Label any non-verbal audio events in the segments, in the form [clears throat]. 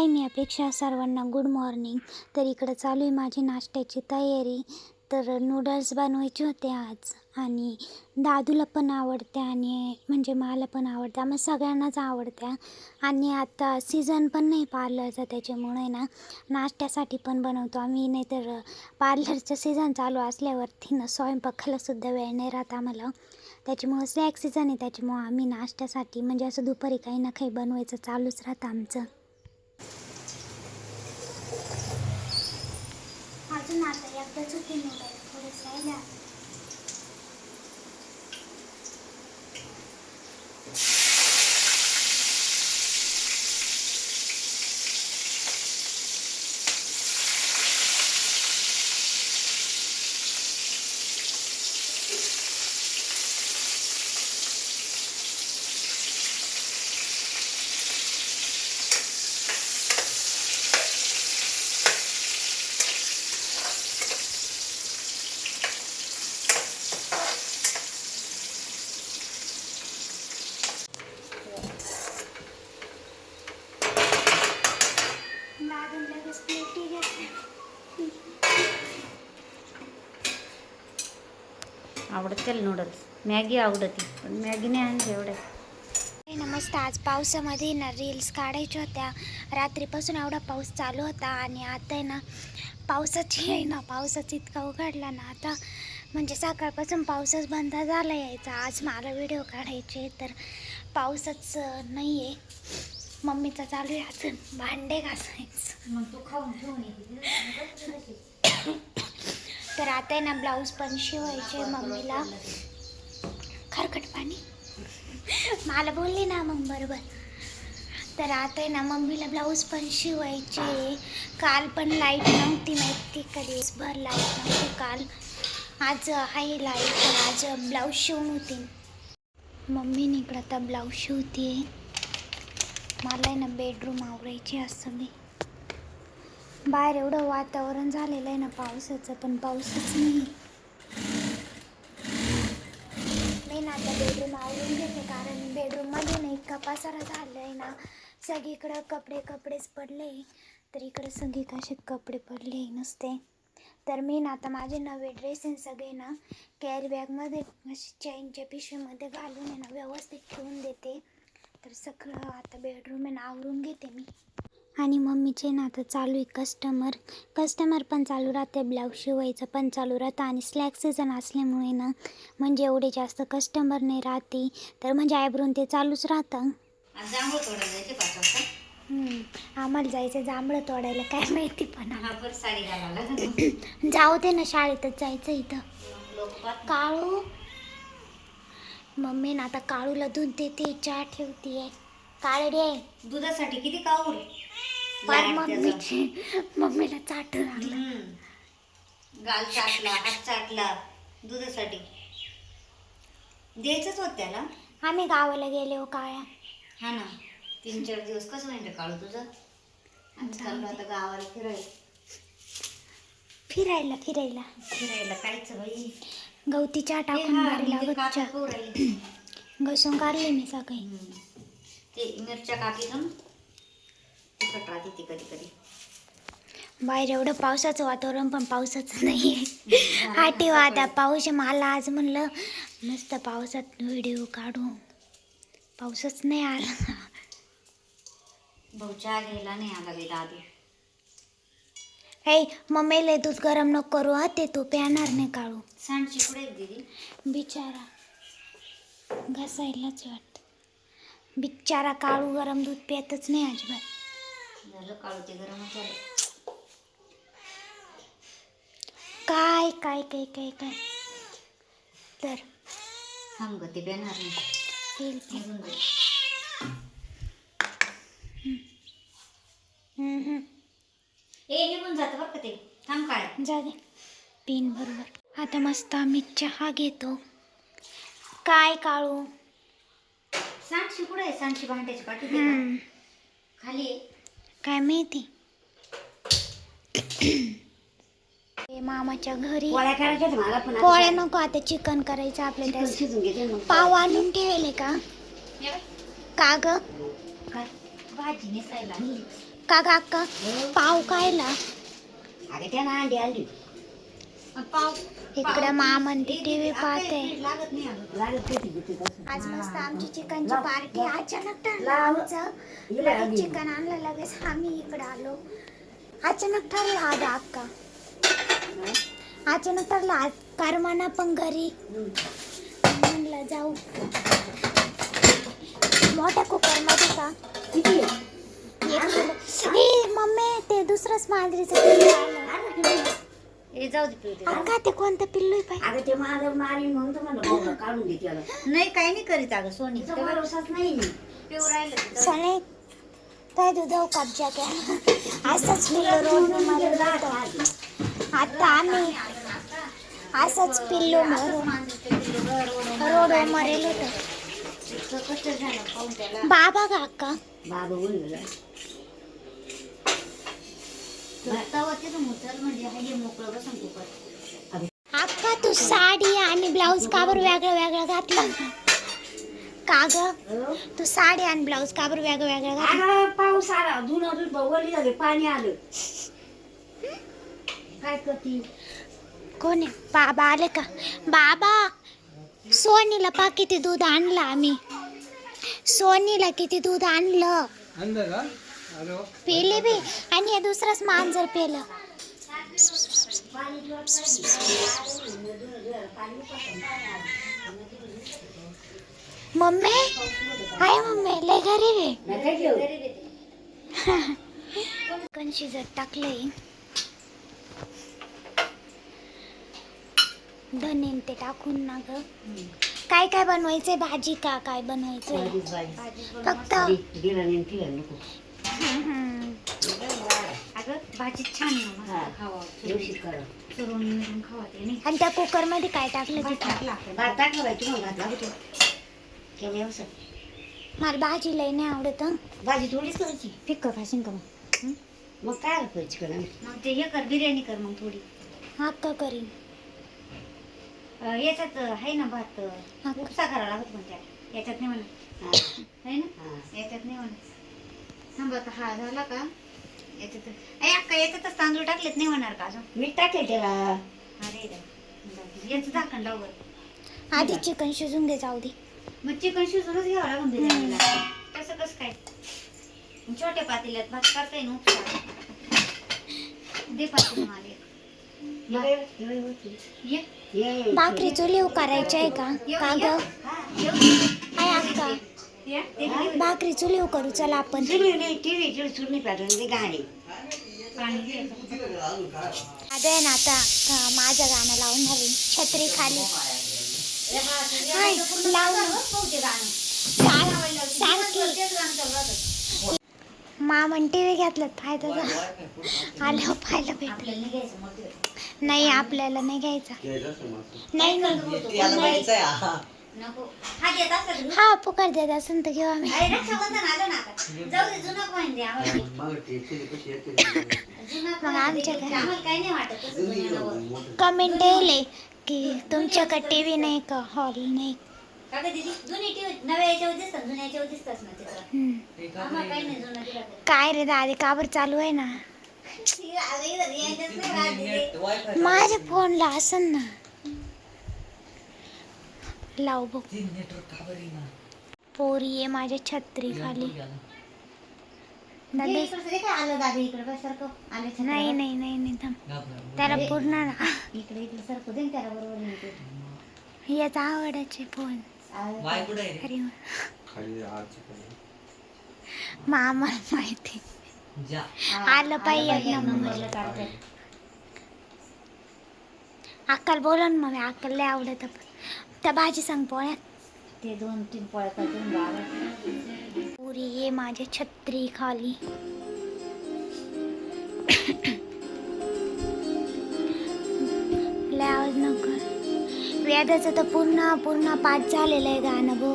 हाय मी अपेक्षा सर्वांना good morning तर इकडं चालू आहे माझी नाश्त्याची तयारी. तर नूडल्स बनवायचे होते आज. आणि दादूला पण आवडते आणि म्हणजे मला पण आवडते. आम्हाला सगळ्यांनाच आवडत्या आणि आता सीझन पण नाही पार्लरचा त्याच्यामुळे ना नाश्त्यासाठी पण बनवतो आम्ही. नाही तर पार्लरचं सीझन चालू असल्यावरती ना स्वयंपाकालासुद्धा वेळ नाही राहत आम्हाला. त्याच्यामुळं स्नॅक सीझन आहे त्याच्यामुळं आम्ही नाश्त्यासाठी म्हणजे असं दुपारी काही ना काही बनवायचं चालूच राहतं आमचं. अजून आता एकदाच होते मोबाईल. थोडंसं राहिलं आवडतील नूडल्स मॅगी आवडती पण मॅगी नाही आणली एवढ्या. हे ना मस्त आज पावसामध्ये ना रील्स काढायच्या होत्या. रात्रीपासून एवढा पाऊस चालू होता आणि आता आहे ना पावसाची आहे ना पावसाच इतका उघडला ना आता म्हणजे सकाळपासून पाऊसच बंद झाला यायचा. आज मला व्हिडिओ काढायचे तर पाऊसच अं, नाही आहे मम्मीचा चालू आहे अजून भांडे घासायचं. मग तू खाऊन ठेवून येते [coughs] तर आता आहे ना ब्लाऊज पण शिवायचे मम्मीला. खरखट पाणी. मला बोलली ना मग बरोबर. तर आता आहे ना मम्मीला ब्लाऊज पण शिवायचे. काल पण लाइट नव्हती माहिती कधी. भर लाइट नव्हती काल. आज आहे लाइट तर आज ब्लाऊज शिवून होती. मम्मीने इकडं आता ब्लाऊज शिवते मला आहे ना बेडरूम आवरायची असं मी बाहेर एवढं वातावरण झालेलं आहे ना पावसाचं पण पाऊसच नाही. मी ना आता बेडरूम आवरून घेते कारण बेडरूममध्ये ना इतका पसारा झाला आहे ना सगळीकडं कपडे कपडेच पडले. तर इकडं सगळी कसे कपडे पडले नसते. तर मी ना आता माझे नवे ड्रेस आहे सगळे ना कॅरी बॅगमध्ये अशी चैनच्या पिशवीमध्ये घालून आहे ना व्यवस्थित ठेवून देते. तर सगळं आता बेडरूम आहे ना आवरून घेते मी. आणि मम्मीचे ना आता चालू आहे कस्टमर कस्टमर पण चालू राहते ब्लाऊज शिवायचं पण चालू राहतं आणि स्लॅक सीझन असल्यामुळे ना म्हणजे एवढे जास्त कस्टमर नाही राहते. तर म्हणजे आयब्रोन ते चालूच राहतं. आम्हाला जायचं जांभळं तोडायला काय माहिती पण [clears throat] जाऊ दे ना शाळेतच जायचं इथं. काळू. मम्मी ना आता काळूला दूध देते चहा ठेवते काळडे दुधासाठी किती काऊर फार मम्मीची मम्मीला चाट लागला. गाल चाटला हात चाटला दुधासाठी. द्यायचंच होत त्याला. आम्ही गावाला गेले हो काळ्या. हा ना. तीन चार दिवस कसं म्हणते काढू तुझं? आणि चाललो आता गावाला फिरायला. फिरायला फिरायला. फिरायला कायच बाई. गवती चहा हे टाकून हा, मी ते लागत. घसून काढले मी हम्म. ते मिरच्या कापी ना तिखट राहते ती कधी कधी. बाहेर एवढं पावसाचं वातावरण पण पावसाचं नाही आहे आठव आता पाऊस. मला आज म्हणलं मस्त पावसात व्हिडिओ काढू. पाऊसच नाही आला. भाऊ चहा घ्यायला नाही आला बे दादू. हे मम्मीला दूध गरम नको करू हा. ते तू प्याणार नाही काढू सांडची पुढे दीदी? बिचारा. घसायलाच वाटत. बिचारा काळू गरम दूध पितच नाही अजिबात. झालं झालं काय काय काय काय काय? तर थांब ते पेणार नाही. येईल ते. निघून जाईल. हम्म, हम्म. ए निघून जातं बरं का ते. थांब काय जा दे. पिन बरोबर आता मस्त आम्ही चहा घेतो. काय काळू? सांडशी कुठे आहे? सांडशी भांड्याची पाठी? हम्म, खाली आहे काय माहिती? हे मामाच्या घरी. पोळ्या करायच्या होत्या मला पण आता. पोळ्या नको आता चिकन करायचं आपल्या चिकन त्या शिजून घेते मग. पाव आणून ठेवले का? ये बाई. का ग? काय भाजी नेसायला. आणली का ग अक्का? पाव खायला. अगं त्यानं अंडी आणली पाव इकडं मामन ती टीव्ही पाहते. आज मस्त आमची चिकनची पार्टी. अचानक ठरलं. आमचं. लगेच. चिकन आणलं लगेच आम्ही इकडे आलो. अचानक ठरलं आज अक्का अचानक ठरलं आज करमाना पण घरी. म्हणलं जाऊ. मोठ्या कुकरमध्ये का? किती? मम्मी ते दुसरंच मांजरीचं हे जाऊ दे पिऊ दे. अक्का ते कोणतं पिल्लू आहे पाय अगं ते माझं मारी म्हणून तर म्हणलं भाऊ काढून दे त्याला. नाही काही नाही करीत अगं सोनी. भरोसाच नाही. पिऊ राहिलं ते जाऊ सणे काय दुधाव कब्जा केला असंच पिल्लू रोडमध्ये होतं. आता आम्ही असंच पिल्लू. मरून मांजरीचं पिल्लू घर ओढून रोड मरेल होतं. इतकं कष्ट झालं पाहून त्याला. बाबा का अक्का? बाबा बोलला तवा तिथं मुचल म्हणजे हा हे मोकळं बसून कुकर अक्का तू साडी आणि ब्लाऊज काबर वेगळं वेगळं घातलं? का ग? तू साडी आणि ब्लाऊज काबर वेगळं वेगळं घातलं? अगं पाऊस आला. धुणं दूध वली झाले. पाणी आलं. काय करती? कोण? आहे बाबा आले का? बाबा सोनीला पा किती दूध आणलं आम्ही. सोनीला किती दूध आणलं? अंदर का? पेले बी. आणि हे दुसरंच मांजर पेलं. मम्मी? हाय मम्मी लय घरी घेऊ चिकन शिजत टाकलंय. धने ते टाकून ना ग. काय काय बनवायचंय? भाजी का काय बनवायचंय? फक्त अगं भाजी छान खावा चुरून मिळून खावा ते आणि त्या कुकरमध्ये काय टाकलं ते टाक. भात टाकला बाई तुम्हाला भात लागतो. मला भाजी लय नाही आवडत हं. भाजी थोडीच करायची. फिक्क खाशीन का मग. मग काय करायची करा मग ते हे कर बिर्याणी कर मग थोडी. हक्का करीन? अं, याच्यात आहे ना भात हा. उपसा करावा लागत त्याला याच्यात नाही म्हणा आहे ना? याच्यात नाही म्हणा थांबा आता हा झाला का? याच्यात अय अक्का याच्यातच तांदूळ टाकलेत नाही म्हणणार का अजून? मीठ टाकेल त्याला. अरे रे याचं झाकण लाव बरं. आधी चिकन शिजून घे जाऊ दे. मग चिकन शिजूनच घ्यावं लागून बिर्याणीला कसं कसं काय? छोट्या पातेल्यात भात करता येईन उपसा. दे पातेलं मला एक. ये. भाकरी चुलीव करायची आहे का? का ग? भाकरी चुलीव करू चला आपण. आता आहे ना आता माझं गाणं लावून झाली. छत्री खाली. सारखी. मामन टीव्ही घेतलं फायदा झाला. आल्यावर पाहायला भेट नाही आपल्याला नाही घ्यायचा. नाही नाही. नको. हा असला का? हा पुकार देत असेल तर घेऊ आम्ही अरे रक्षाबंधन आलं ना आता. जाऊ दे जुनं कोण दे आम्हाला. जुनं मग आमच्या घरी- आम्हाला काही नाही वाटत तसं जुनं नवं. कमेंट येईल की तुमच्याकडे टीव्ही नाही का? हॉल नाही. का गं दीदी जुनी टीव्ही नव्या याच्यावर दिसतात जुन्या याच्यावर दिसतात ना तिथं. हम्म. आम्हाला काही नाही जुनं तिला काय रे दादी काबर चालू आहे ना. [laughs] माझ्या फोनला असन ना. लाव बघ. पोरी आहे माझ्या छत्री खाली. नाही. नाही नाही नाही थांब. त्याला पूर्ण ना इकडे इकडे दे त्याला बरोबर. याचा आवडायचे फोन. आलं. अरे आम्हाला माहिती. आलं पाहिजे नंबर. अक्कल बोला ना मग अक्कल लय आवडत त्या भाजी सांग पोळ्यात. ते दोन तीन पोळ्या पुरी ये माझ्या छत्री खाली. लय आवाज नको. वेदाचं तर पूर्ण पूर्ण पाठ झालेलं आहे गाणं गो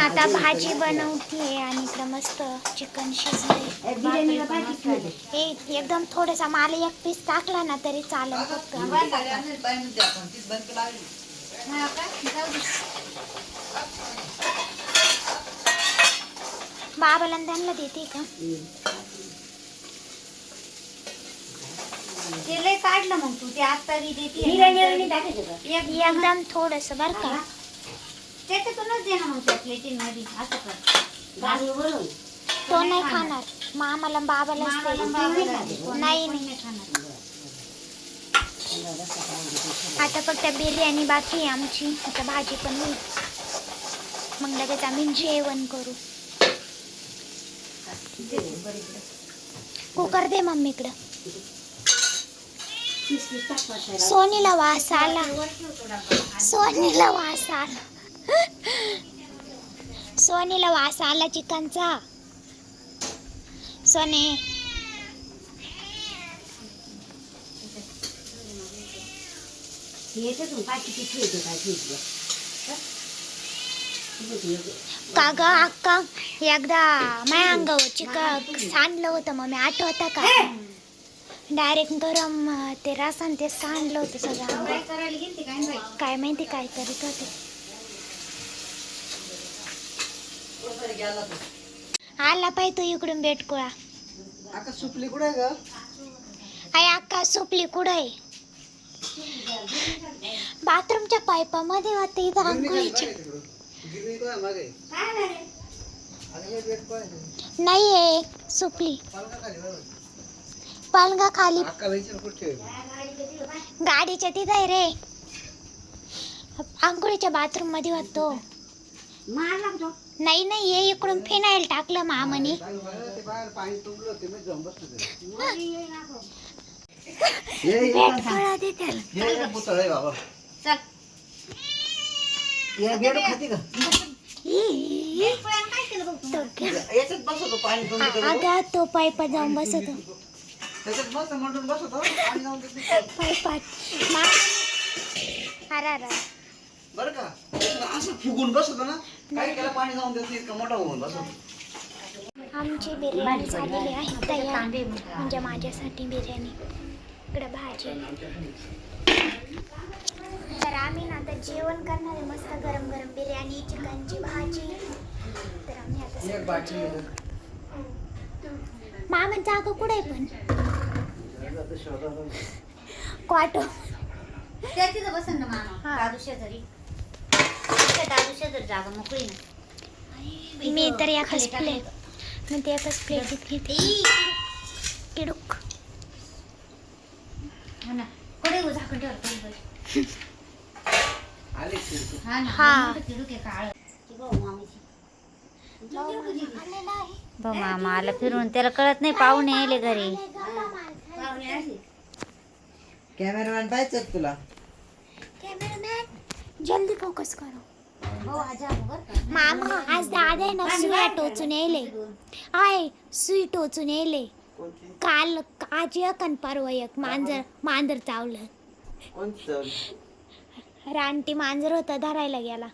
आता भाजी बनवते आणि इकडं मस्त चिकन. हे एकदम थोडासा मला एक पीस टाकला ना तरी चालेल फक्त हा. बाबाला त्यांना देते का? ते लय काढलं मग तू ते आता बी देते एक एकदम थोडस बर का? त्याच्यातूनच दे ना मग प्लेटीमध्ये असं कर. तो नाही खाणार. बाबालाच मामाला. बाबाला दे. नाही पण नाही खाणार. आता फक्त बिर्याणी बाकी आहे आमची. आता भाजी पण होईल. मग लगेच आम्ही जेवण करू. दे बरं इकडं. कुकर दे मम्मीकडं सोनीला वास आला. सोनीला वास आला. सोनीला वास आला चिकनचा. सोने. का ग अक्का एकदा माझ्या अंगावर चिकन सांडलं होतं मग मी आठवतं का? डायरेक्ट गरम ते रसान ते सांडलं होतं सगळं. काय गेलती काय बाई काय आला पाय तू इकडून बेटकुळा. आता सुपली कुठे आई अक्का सुपली कुठं आहे? बाथरूमच्या पाईपामध्ये होते इथं आंघोळीच्या गिरणी आहे मागे? हे बेड नाही आहे सुपली. पालका खाली बरं. पालगा खाली. अक्का विचार कुठे आहे? गाडीच्या तिथं आहे रे. आंघोळीच्या बाथरूममध्ये होतो मार लागतो नाही नाही ये इकडून फिनाईल टाकलं मामाने. मी तर. अगं तो पाईपात जाऊन बसतो अरे अरे बरं का? असं फुगून बसवतो ना? काय केलं पाणी जाऊन देते इतका मोठा होऊन बसवतो आमची बिर्याणी झालेली आहे तयार. म्हणजे माझ्यासाठी बिर्याणी. इकडं भाजी. तर आम्ही ना आता जेवण करणार आहे मस्त गरम गरम बिर्याणी चिकनची भाजी. तर आम्ही आता सगळं जेवण- मामांचा अगं कुठे आहे पण? क्वाटो त्या तिथं बसन ना मामा हा. दादू शेजारी त्या दादू शेजारी जागा मोकळी ना मी तर इथं एकच खाली प्लेट टाकलं मी ते एकच प्लेटीत घेते ई, किडूक हा ना कडे गो झाकण ठेवकडे गो. आले खिडकी. हा ना हा. मोठं तिडूक आहे काळं. आलेला आहे. बघ मामा आला फिरून त्याला कळत नाही पाहुणे आले घरी कॅमेरामॅन पाहिजे तुला। कॅमेरामॅन जल्दी फोकस करो। हो आजा मामा आज दादा आहे ना सुया टोचून येले आय सुई टोचून येले काल आज एक आणि परवा एक मांजर मांजर चावलं. रानटी मांजर होता धरायला गेला.